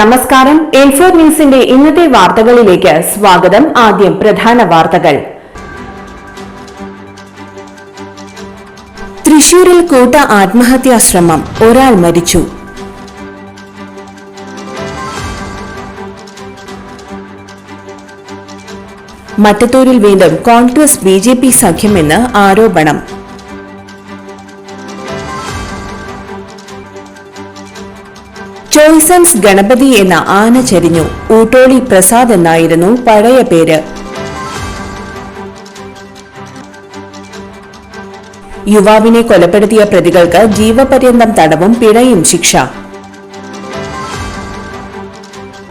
നമസ്കാരം. എൻഫോർ ന്യൂസിന്റെ ഇന്നത്തെ വാർത്തകളിലേക്ക് സ്വാഗതം. ആദ്യം പ്രധാന വാർത്തകൾ. തൃശൂരിൽ കൂട്ട ആത്മഹത്യാശ്രമം ഒരാൾ മരിച്ചു. മറ്റത്തൂരിൽ വീണ്ടും കോൺഗ്രസ് ബി ജെ പി സഖ്യമെന്ന് ആരോപണം. ചോയ്സൺസ് ഗണപതി എന്ന ആന ചരിഞ്ഞു. ഊട്ടോളി പ്രസാദ് എന്നായിരുന്നു പഴയ പേര്. യുവാവിനെ കൊലപ്പെടുത്തിയ പ്രതികൾക്ക് ജീവപര്യന്തം തടവും പിഴയും ശിക്ഷ.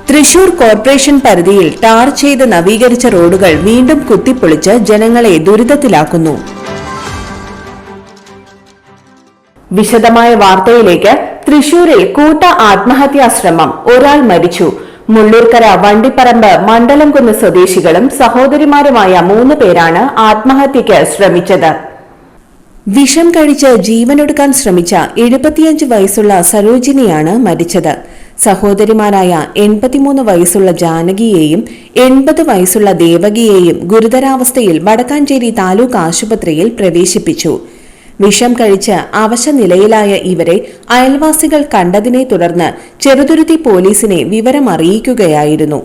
തൃശൂർ കോർപ്പറേഷൻ പരിധിയിൽ ടാർ ചെയ്ത് നവീകരിച്ച റോഡുകൾ വീണ്ടും കുത്തിപ്പൊളിച്ച് ജനങ്ങളെ ദുരിതത്തിലാക്കുന്നു. വിശദമായ വാർത്തയിലേക്ക് തൃശൂരിൽ കൂട്ട ആത്മഹത്യാശ്രമം. ഒരാൾ മരിച്ചു. മുള്ളൂർക്കര വണ്ടിപ്പറമ്പ് മണ്ഡലംകുന്ന് സ്വദേശികളും സഹോദരിമാരുമായ മൂന്ന് പേരാണ് ആത്മഹത്യയ്ക്ക് ശ്രമിച്ചത്. വിഷം കഴിച്ച് ജീവനൊടുക്കാൻ ശ്രമിച്ച എഴുപത്തിയഞ്ച് വയസ്സുള്ള സരോജിനിയാണ് മരിച്ചത്. സഹോദരിമാരായ എൺപത്തിമൂന്ന് വയസ്സുള്ള ജാനകിയെയും എൺപത് വയസ്സുള്ള ദേവകിയെയും ഗുരുതരാവസ്ഥയിൽ വടക്കാഞ്ചേരി താലൂക്ക് ആശുപത്രിയിൽ പ്രവേശിപ്പിച്ചു. വിഷം കഴിച്ച് അവശനിലയിലായ ഇവരെ അയൽവാസികൾ കണ്ടതിനെ തുടർന്ന് ചെറുതുരുത്തി പോലീസിനെ വിവരം അറിയിക്കുകയായിരുന്നു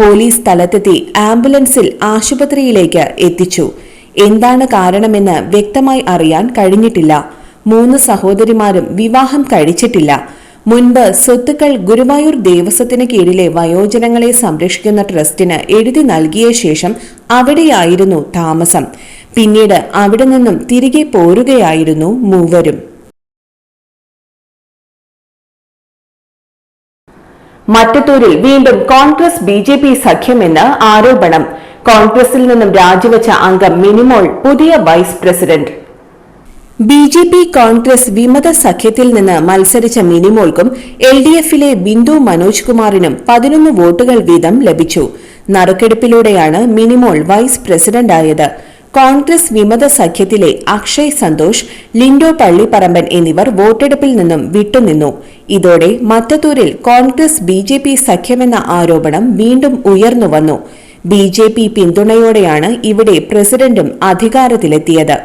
പോലീസ് സ്ഥലത്തെത്തി ആംബുലൻസിൽ ആശുപത്രിയിലേക്ക് എത്തിച്ചു. എന്താണ് കാരണമെന്ന് വ്യക്തമായി അറിയാൻ കഴിഞ്ഞിട്ടില്ല. മൂന്ന് സഹോദരിമാരും വിവാഹം കഴിച്ചിട്ടില്ല. മുൻപ് സ്വത്തുക്കൾ ഗുരുവായൂർ ദേവസ്വത്തിന് കീഴിലെ വയോജനങ്ങളെ സംരക്ഷിക്കുന്ന ട്രസ്റ്റിന് എഴുതി നൽകിയ ശേഷം അവിടെയായിരുന്നു താമസം. പിന്നീട് അവിടെ നിന്നും തിരികെ പോരുകയായിരുന്നു മൂവരും. മറ്റത്തൂരിൽ വീണ്ടും കോൺഗ്രസ് ബി ജെ പി സഖ്യമെന്ന് ആരോപണം. കോൺഗ്രസിൽ നിന്നും രാജിവെച്ച അംഗം മിനിമോൾ പുതിയ vice president. B J P Congress വിമത സഖ്യത്തിൽ നിന്ന് മത്സരിച്ച മിനിമോൾക്കും എൽ ഡി എഫിലെ ബിന്ദു മനോജ് കുമാറിനും പതിനൊന്ന് വോട്ടുകൾ വീതം ലഭിച്ചു. നറുക്കെടുപ്പിലൂടെയാണ് മിനിമോൾ വൈസ് പ്രസിഡന്റായത്. കോൺഗ്രസ് വിമത സഖ്യത്തിലെ അക്ഷയ് സന്തോഷ് ലിൻഡോ പള്ളിപ്പറമ്പൻ എന്നിവർ വോട്ടെടുപ്പിൽ നിന്നും വിട്ടുനിന്നു. ഇതോടെ മറ്റത്തൂരിൽ കോൺഗ്രസ് ബി ജെ പി സഖ്യമെന്ന ആരോപണം വീണ്ടും ഉയർന്നുവന്നു ബി ജെ പി പിന്തുണയോടെയാണ് ഇവിടെ പ്രസിഡന്റും അധികാരത്തിലെത്തിയത്.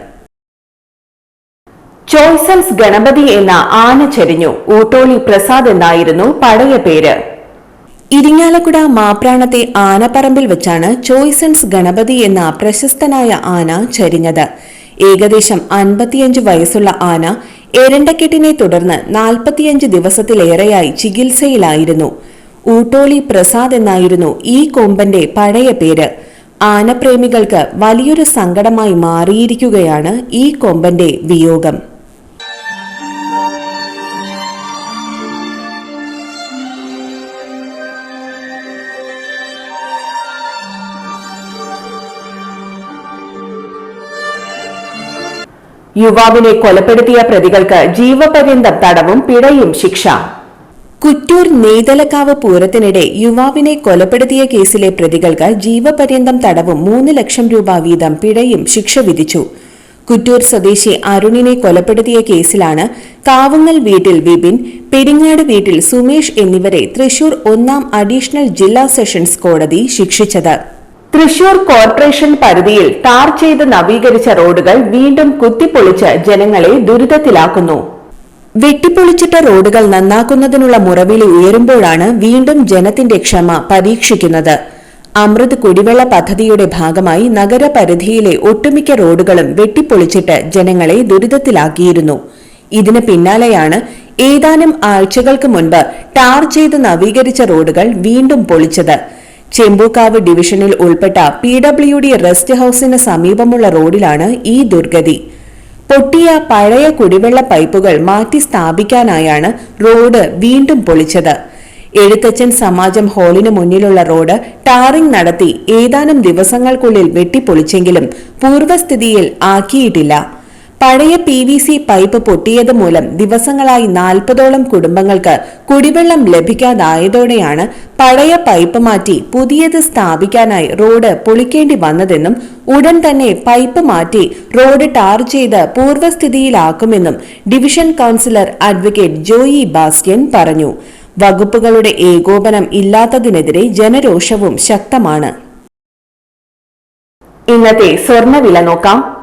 ചോയ്സൻസ് ഗണപതി എന്ന ആന ചെരിഞ്ഞു. ഊട്ടോളി പ്രസാദ് എന്നായിരുന്നു പഴയ പേര്. ഇരിങ്ങാലക്കുട മാപ്രാണത്തെ ആനപ്പറമ്പിൽ വെച്ചാണ് ചോയ്സൺസ് ഗണപതി എന്ന പ്രശസ്തനായ ആന ചരിഞ്ഞത്. ഏകദേശം അൻപത്തിയഞ്ച് വയസ്സുള്ള ആന എരണ്ടക്കെട്ടിനെ തുടർന്ന് നാൽപ്പത്തിയഞ്ച് ദിവസത്തിലേറെയായി ചികിത്സയിലായിരുന്നു. ഊട്ടോളി പ്രസാദ് എന്നായിരുന്നു ഈ കൊമ്പന്റെ പഴയ പേര്. ആനപ്രേമികൾക്ക് വലിയൊരു സങ്കടമായി മാറിയിരിക്കുകയാണ് ഈ കൊമ്പന്റെ വിയോഗം. യുവാവിനെ കൊലപ്പെടുത്തിയ പ്രതികൾക്ക് ജീവപര്യന്തം തടവും പിഴയും ശിക്ഷ. കുറ്റൂർ നെയ്തലക്കാവ് പൂരത്തിനിടെ യുവാവിനെ കൊലപ്പെടുത്തിയ കേസിലെ പ്രതികൾക്ക് ജീവപര്യന്തം തടവും മൂന്ന് ലക്ഷം രൂപ വീതം പിഴയും ശിക്ഷ വിധിച്ചു. കുറ്റൂർ സ്വദേശി അരുണിനെ കൊലപ്പെടുത്തിയ കേസിലാണ് കാവുങ്ങൽ വീട്ടിൽ വിപിൻ പെരിങ്ങാട് വീട്ടിൽ സുമേഷ് എന്നിവരെ തൃശൂർ ഒന്നാം അഡീഷണൽ ജില്ലാ സെഷൻസ് കോടതി ശിക്ഷിച്ചത്. തൃശൂർ കോർപ്പറേഷൻ പരിധിയിൽ ടാർ ചെയ്ത് നവീകരിച്ച റോഡുകൾ വീണ്ടും കുത്തിപ്പൊളിച്ച് ജനങ്ങളെ ദുരിതത്തിലാക്കുന്നു. വെട്ടിപ്പൊളിച്ചിട്ട റോഡുകൾ നന്നാക്കുന്നതിനുള്ള മുറവിളി ഉയരുമ്പോഴാണ് വീണ്ടും ജനത്തിന്റെ ക്ഷമ പരീക്ഷിക്കുന്നത്. അമൃത് കുടിവെള്ള പദ്ധതിയുടെ ഭാഗമായി നഗരപരിധിയിലെ ഒട്ടുമിക്ക റോഡുകളും വെട്ടിപ്പൊളിച്ചിട്ട് ജനങ്ങളെ ദുരിതത്തിലാക്കിയിരുന്നു. ഇതിന് പിന്നാലെയാണ് ഏതാനും ആഴ്ചകൾക്ക് മുൻപ് ടാർ ചെയ്ത് നവീകരിച്ച റോഡുകൾ വീണ്ടും പൊളിച്ചത്. ചെമ്പൂക്കാവ് ഡിവിഷനിൽ ഉൾപ്പെട്ട പി ഡബ്ല്യു ഡി റെസ്റ്റ് ഹൌസിന് സമീപമുള്ള റോഡിലാണ് ഈ ദുർഗതി. പൊട്ടിയ പഴയ കുടിവെള്ള പൈപ്പുകൾ മാറ്റി സ്ഥാപിക്കാനായാണ് റോഡ് വീണ്ടും പൊളിച്ചത്. എഴുത്തച്ഛൻ സമാജം ഹാളിന് മുന്നിലുള്ള റോഡ് ടാറിംഗ് നടത്തി ഏതാനും ദിവസങ്ങൾക്കുള്ളിൽ വെട്ടിപ്പൊളിച്ചെങ്കിലും പൂർവസ്ഥിതിയിൽ ആക്കിയിട്ടില്ല. പഴയ പി വി സി പൈപ്പ് പൊട്ടിയത് മൂലം ദിവസങ്ങളായി നാൽപ്പതോളം കുടുംബങ്ങൾക്ക് കുടിവെള്ളം ലഭിക്കാതായതോടെയാണ് പഴയ പൈപ്പ് മാറ്റി പുതിയത് സ്ഥാപിക്കാനായി റോഡ് പൊളിക്കേണ്ടി വന്നതെന്നും ഉടൻ തന്നെ പൈപ്പ് മാറ്റി റോഡ് ടാർ ചെയ്ത് പൂർവസ്ഥിതിയിലാക്കുമെന്നും division councillor advocate Joy Bastian പറഞ്ഞു. വകുപ്പുകളുടെ ഏകോപനം ഇല്ലാത്തതിനെതിരെ ജനരോഷവും ശക്തമാണ്. ഇന്നത്തെ സ്വർണവില നോക്കാം.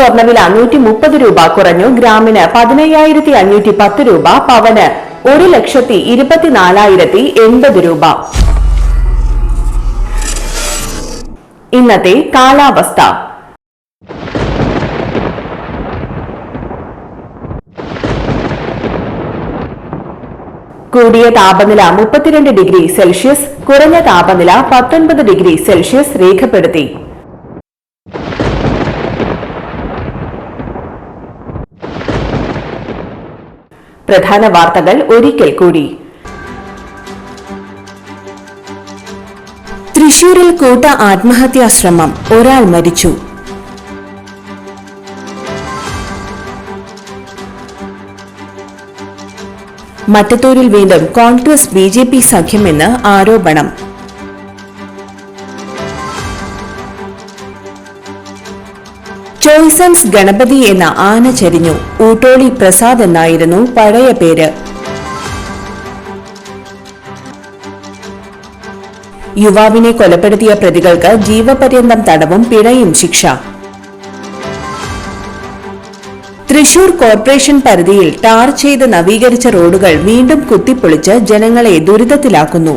സ്വർണവില നൂറ്റി മുപ്പത് രൂപ കുറഞ്ഞു. ഗ്രാമിന് പതിനയ്യായിരത്തി അഞ്ഞൂറ്റി പത്ത് രൂപ പവന് ഒരു ലക്ഷത്തി ഇരുപത്തിനാലായിരത്തി എൺപത് രൂപ. ഇന്നത്തെ കാലാവസ്ഥ. കൂടിയ താപനില മുപ്പത്തിരണ്ട് ഡിഗ്രി സെൽഷ്യസ് കുറഞ്ഞ താപനില പത്തൊൻപത് ഡിഗ്രി സെൽഷ്യസ് രേഖപ്പെടുത്തി. പ്രധാന വാർത്തകൾ ഒരിക്കൽ കൂടി. തൃശൂരിൽ കൂട്ട ആത്മഹത്യാശ്രമം ഒരാൾ മരിച്ചു. മറ്റത്തൂരിൽ വീണ്ടും കോൺഗ്രസ് ബി ജെ പി സഖ്യമെന്ന് ആരോപണം. ചോയ്സൺസ് ഗണപതി എന്ന ആന ചരിഞ്ഞു. ഊട്ടോളി പ്രസാദ് എന്നായിരുന്നു പഴയ പേര്. യുവാവിനെ കൊലപ്പെടുത്തിയ പ്രതികൾക്ക് ജീവപര്യന്തം തടവും പിഴയും ശിക്ഷ. തൃശൂർ കോർപ്പറേഷൻ പരിധിയിൽ ടാർ ചെയ്ത് നവീകരിച്ച റോഡുകൾ വീണ്ടും കുത്തിപ്പൊളിച്ച് ജനങ്ങളെ ദുരിതത്തിലാക്കുന്നു.